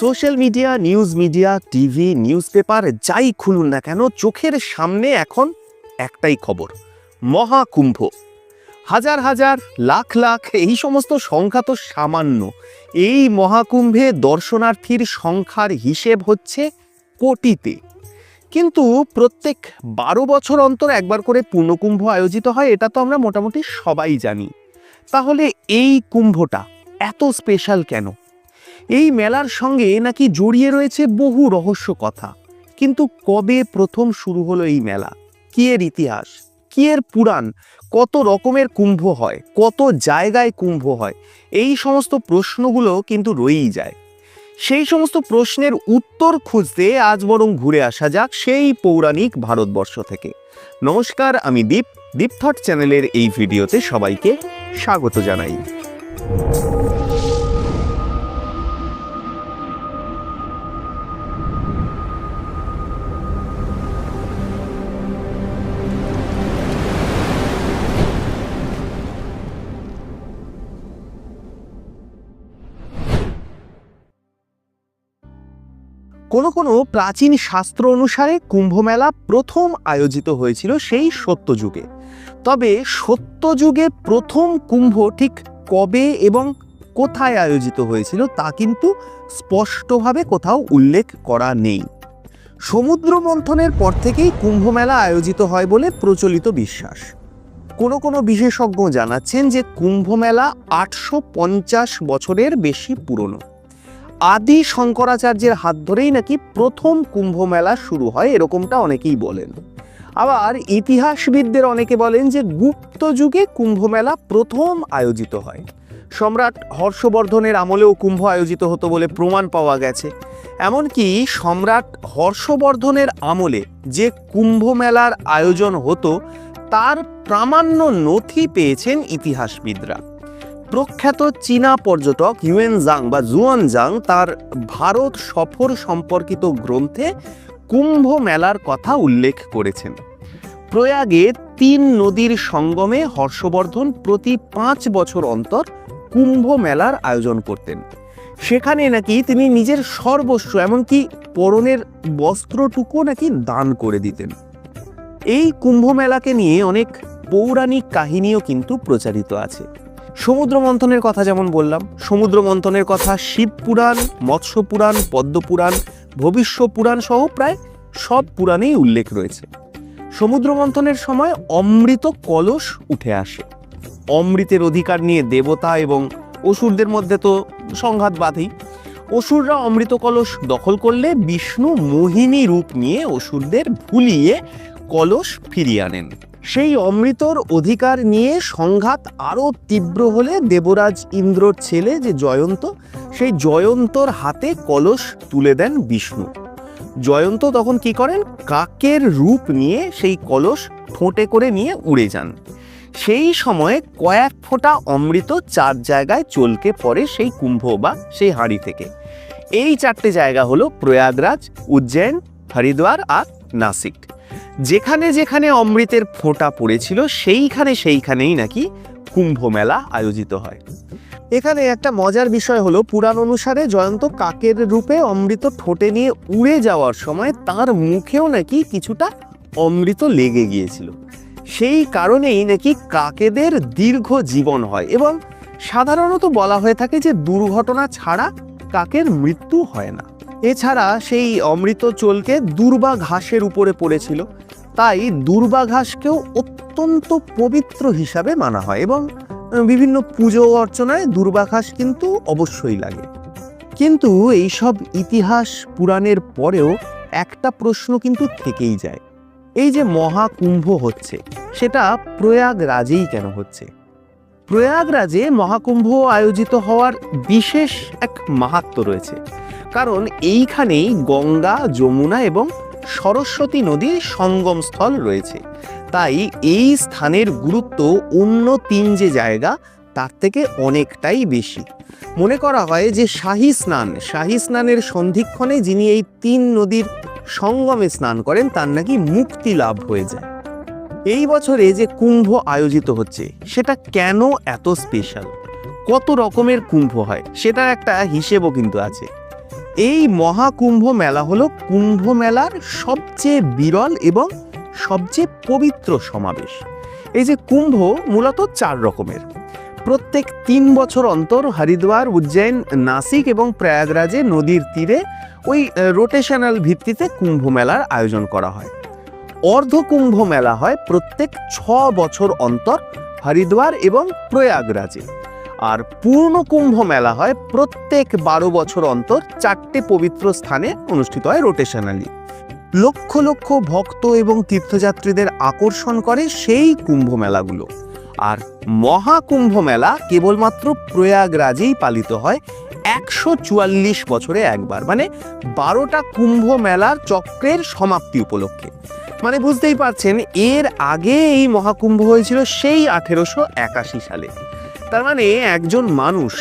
Social media, news media, TV news paper যাই খুলুন না কেন, চোখের সামনে এখন একটাই খবর, মহাকুম্ভ। হাজার হাজার, লাখ লাখ, এই সমস্ত সংখ্যা তো সামান্য। এই মহাকুম্ভে দর্শনার্থীর সংখ্যার হিসেব হচ্ছে কোটিতে। কিন্তু প্রত্যেক বারো বছর অন্তর একবার করে পূর্ণকুম্ভ আয়োজিত হয়, এটা তো আমরা মোটামুটি সবাই জানি। তাহলে এই কুম্ভটা এত স্পেশাল কেন? এই মেলার সঙ্গে নাকি জড়িয়ে রয়েছে বহু রহস্য কথা। কিন্তু কবে প্রথম শুরু হলো এই মেলা? কি এর ইতিহাস? কি এর পুরাণ? কত রকমের কুম্ভ হয়? কত জায়গায় কুম্ভ হয়? এই সমস্ত প্রশ্নগুলো কিন্তু রয়েই যায়। সেই সমস্ত প্রশ্নের উত্তর খুঁজতে আজ বরং ঘুরে আসা যাক সেই পৌরাণিক ভারতবর্ষ থেকে। নমস্কার, আমি দীপ। দীপ থট চ্যানেলের এই ভিডিওতে সবাইকে স্বাগত জানাই। কোনো কোনো প্রাচীন শাস্ত্র অনুসারে কুম্ভমেলা প্রথম আয়োজিত হয়েছিল সেই সত্যযুগে। তবে সত্যযুগে প্রথম কুম্ভ ঠিক কবে এবং কোথায় আয়োজিত হয়েছিল তা কিন্তু স্পষ্টভাবে কোথাও উল্লেখ করা নেই। সমুদ্র মন্থনের পর থেকেই কুম্ভমেলা আয়োজিত হয় বলে প্রচলিত বিশ্বাস। কোনো কোনো বিশেষজ্ঞ জানাচ্ছেন যে কুম্ভমেলা আটশো পঞ্চাশ বছরের বেশি পুরনো। আদি শঙ্করাচার্যের হাত ধরেই নাকি প্রথম কুম্ভ মেলা শুরু হয়, এরকমটা অনেকেই বলেন। আবার ইতিহাসবিদদের অনেকে বলেন যে গুপ্ত যুগে কুম্ভ মেলা প্রথম আয়োজিত হয়। সম্রাট হর্ষবর্ধনের আমলেও কুম্ভ আয়োজিত হতো বলে প্রমাণ পাওয়া গেছে। এমনকি সম্রাট হর্ষবর্ধনের আমলে যে কুম্ভ মেলার আয়োজন হতো, তার প্রামাণ্য নথি পেয়েছেন ইতিহাসবিদরা। প্রখ্যাত চীনা পর্যটক ইউএন জাং বা জুয়ান জাং তার ভারত সফর সম্পর্কিত গ্রন্থে কুম্ভ মেলার কথা উল্লেখ করেছেন। প্রয়াগে তিন নদীর সঙ্গমে হর্ষবর্ধন প্রতি পাঁচ বছর অন্তর কুম্ভ মেলার আয়োজন করতেন। সেখানে নাকি তিনি নিজের সর্বস্ব এমনকি পরনের বস্ত্রটুকু নাকি দান করে দিতেন। এই কুম্ভ মেলাকে নিয়ে অনেক পৌরাণিক কাহিনীও কিন্তু প্রচারিত আছে। সমুদ্র মন্থনের কথা যেমন বললাম সমুদ্র মন্থনের কথা শিব পুরাণ, মৎস্য পুরাণ, পদ্ম পুরাণ, ভবিষ্য পুরাণ সহ প্রায় সব পুরাণেই উল্লেখ রয়েছে। সমুদ্র মন্থনের সময় অমৃত কলস উঠে আসে। অমৃতের অধিকার নিয়ে দেবতা এবং অসুরদের মধ্যে তো সংঘাত বাধেই। অসুররা অমৃত কলস দখল করলে বিষ্ণু মোহিনী রূপ নিয়ে অসুরদের ভুলিয়ে কলস ফিরিয়ে আনেন। সেই অমৃতর অধিকার নিয়ে সংঘাত আরও তীব্র হলে দেবরাজ ইন্দ্রর ছেলে যে জয়ন্ত, সেই জয়ন্তর হাতে কলস তুলে দেন বিষ্ণু। জয়ন্ত তখন কি করেন? কাকের রূপ নিয়ে সেই কলস ঠোঁটে করে নিয়ে উড়ে যান। সেই সময়ে কয়েক ফোঁটা অমৃত চার জায়গায় চলকে পড়ে সেই কুম্ভ বা সেই হাঁড়ি থেকে। এই চারটে জায়গা হলো প্রয়াগরাজ, উজ্জয়ন, হরিদ্বার আর নাসিক। যেখানে যেখানে অমৃতের ফোঁটা পড়েছিল, সেইখানে সেইখানেই নাকি কুম্ভ মেলা আয়োজিত হয়। এখানে একটা মজার বিষয় হলো, পুরাণ অনুসারে জয়ন্ত কাকের রূপে অমৃত ঠোঁটে নিয়ে উড়ে যাওয়ার সময় তার মুখেও নাকি কিছুটা অমৃত লেগে গিয়েছিল। সেই কারণেই নাকি কাকেদের দীর্ঘ জীবন হয় এবং সাধারণত বলা হয়ে থাকে যে দুর্ঘটনা ছাড়া কাকের মৃত্যু হয় না। এছাড়া সেই অমৃত চলকে দুর্বা ঘাসের উপরে পড়েছিল। তাই দুর্বাঘাসকেও অত্যন্ত পবিত্র হিসাবে মানা হয় এবং বিভিন্ন পুজো অর্চনায় দুর্বাঘাস কিন্তু অবশ্যই লাগে। কিন্তু এইসব ইতিহাস পুরাণের পরেও একটা প্রশ্ন কিন্তু থেকেই যায়। এই যে মহাকুম্ভ হচ্ছে, সেটা প্রয়াগরাজেই কেন হচ্ছে? প্রয়াগরাজে মহাকুম্ভ আয়োজিত হওয়ার বিশেষ এক মাহাত্ম রয়েছে। কারণ এইখানেই গঙ্গা, যমুনা এবং সরস্বতী নদীর সঙ্গম স্থল রয়েছে। তাই এই স্থানের গুরুত্ব অন্য তিন যে জায়গা, তার থেকে অনেকটাই বেশি। মনে করা হয় যে শাহী স্নান, শাহী স্নানের সন্ধিক্ষণে যিনি এই তিন নদীর সঙ্গমে স্নান করেন, তার নাকি মুক্তি লাভ হয়ে যায়। এই বছরে যে কুম্ভ আয়োজিত হচ্ছে, সেটা কেন এত স্পেশাল কত রকমের কুম্ভ হয় সেটার একটা হিসেবও কিন্তু আছে। এই মহাকুম্ভ মেলা হলো কুম্ভ মেলার সবচেয়ে বিরল এবং সবচেয়ে পবিত্র সমাবেশ। এই যে কুম্ভ মূলত চার রকমের। প্রত্যেক তিন বছর অন্তর হরিদ্বার উজ্জৈন নাসিক এবং প্রয়াগরাজে নদীর তীরে ওই রোটেশনাল ভিত্তিতে কুম্ভ মেলার আয়োজন করা হয়। অর্ধ কুম্ভ মেলা হয় প্রত্যেক ছ বছর অন্তর হরিদ্বার এবং প্রয়াগরাজে। আর পূর্ণ কুম্ভ মেলা হয় প্রত্যেক বারো বছর অন্তর চারটে পবিত্র স্থানে অনুষ্ঠিত হয় রোটেশনালি লক্ষ লক্ষ ভক্ত এবং তীর্থযাত্রীদের আকর্ষণ করে সেই কুম্ভ মেলাগুলো। আর মহাকুম্ভ মেলা কেবলমাত্র প্রয়াগরাজেই পালিত হয় একশো চুয়াল্লিশ বছরে একবার মানে বারোটা কুম্ভ মেলার চক্রের সমাপ্তি উপলক্ষে। মানে বুঝতেই পারছেন, এর আগে এই মহাকুম্ভ হয়েছিল সেই আঠেরোশো একাশি সালে। তার মানে একজন মানুষ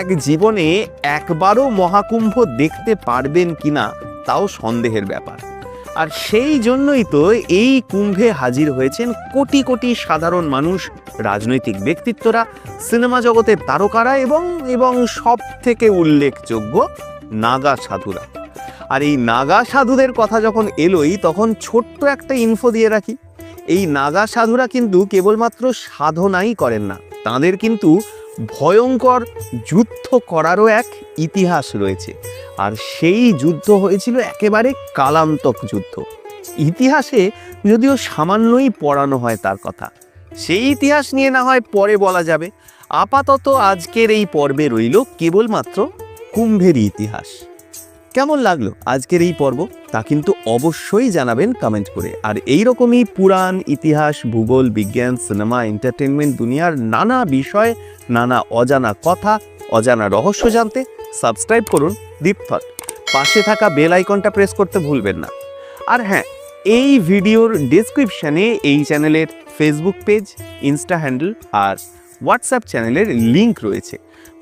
এক জীবনে একবারও মহাকুম্ভ দেখতে পারবেন কিনা তাও সন্দেহের ব্যাপার। আর সেই জন্যই তো এই কুম্ভে হাজির হয়েছেন কোটি কোটি সাধারণ মানুষ, রাজনৈতিক ব্যক্তিত্বরা, সিনেমা জগতের তারকারা এবং এবং সব থেকে উল্লেখযোগ্য নাগা সাধুরা। আর এই নাগা সাধুদের কথা যখন এলোই তখন ছোট্ট একটা ইনফো দিয়ে রাখি। এই নাগা সাধুরা কিন্তু কেবলমাত্র সাধনাই করেন না। তাদের কিন্তু ভয়ঙ্কর যুদ্ধ করারও এক ইতিহাস রয়েছে। আর সেই যুদ্ধ হয়েছিল একেবারে কালান্তক যুদ্ধ। ইতিহাসে যদিও সামান্যই পড়ানো হয় তার কথা, সেই ইতিহাস নিয়ে না হয় পরে বলা যাবে। আপাতত আজকের এই পর্বে রইল কেবলমাত্র কুম্ভের ইতিহাস। কেমন লাগল আজকের এই পর্ব? তা কিন্তু অবশ্যই জানাবেন কমেন্ট করে। আর এই রকমই পুরাণ, ইতিহাস, ভূগোল, বিজ্ঞান সিনেমা এন্টারটেনমেন্ট দুনিয়ার নানা বিষয়, নানা অজানা কথা, অজানা রহস্য জানতে সাবস্ক্রাইব করুন দীপথট পাশে থাকা বেল আইকনটা প্রেস করতে ভুলবেন না। আর হ্যাঁ এই ভিডিওর ডেসক্রিপশনে এই চ্যানেলের ফেসবুক পেজ ইনস্টা হ্যান্ডেল আর হোয়াটসঅ্যাপ চ্যানেলের লিংক রয়েছে।